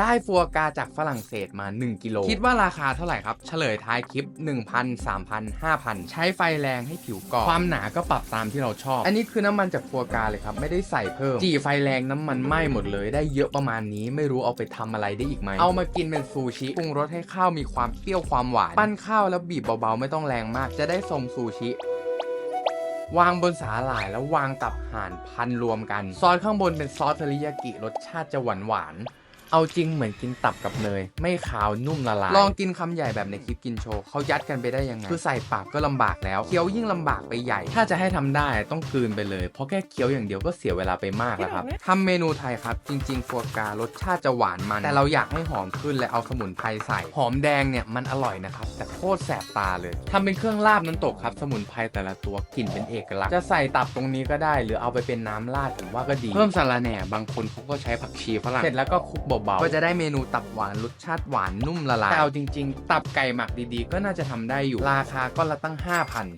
ได้ฟัวกราจากฝรั่งเศสมา 1 กิโล คิดว่าราคาเท่าไหร่ครับ เฉลยท้ายคลิป 1,000 3,000 5,000 ใช้ไฟแรงให้ผิวกรอบความหนาก็ปรับตามที่เราชอบ อันนี้คือน้ำมันจากฟัวกราเลยครับ ไม่ได้ใส่เพิ่ม จี่ไฟแรงน้ำมันไหม้หมดเลย ได้เยอะประมาณนี้ไม่รู้เอาไปทำอะไรได้อีกไหมเอามากินเป็นซูชิปรุงรสให้ข้าวมีความเปรี้ยวความหวานปั้นข้าวแล้วบีบเบาๆ ไม่ต้องแรงมาก จะได้ทรงซูชิวางบนสาหร่ายแล้ววางตับห่านพันรวมกัน ซอสข้างบนเป็นซอสเทริยากิรสชาติจะหวานหวาน เอาจริงเหมือนกินตับกับเนย ไม่ขาวนุ่มละลายลองกินคำใหญ่แบบในคลิปกินโชว์เขายัดกันไปได้ยังไงคือใส่ปากก็ลำบากแล้วเคี้ยวยิ่งลำบากไปใหญ่ ถ้าจะให้ทำได้ต้องกลืนไปเลย เพราะแค่เคี้ยวอย่างเดียวก็เสียเวลาไปมากแล้วครับทำเมนูไทยครับจริงๆฟัวกรารสชาติจะหวานมัน แต่เราอยากให้หอมขึ้นและเอาสมุนไพรใส่ หอมแดงเนี่ยมันอร่อยนะครับแต่โคตรแสบตาเลยทำเป็นเครื่องลาบน้ำตกครับ สมุนไพรแต่ละตัวกลิ่นเป็นเอกลักษณ์จะใส่ตับตรงนี้ก็ได้ หรือเอาไปเป็นน้ำราดผมว่าก็ดีเพิ่มสาระแหน่บางคนเขาก็ใช้ผักชีฝรั่งเสร็จแล้วก็คลุกเบาๆ ก็จะได้เมนูตับหวานรสชาติหวานนุ่มละลายแต่เอาจริง ๆ ตับไก่หมักดีๆ ก็น่าจะทำได้อยู่ ราคาก็ละตั้ง 5,000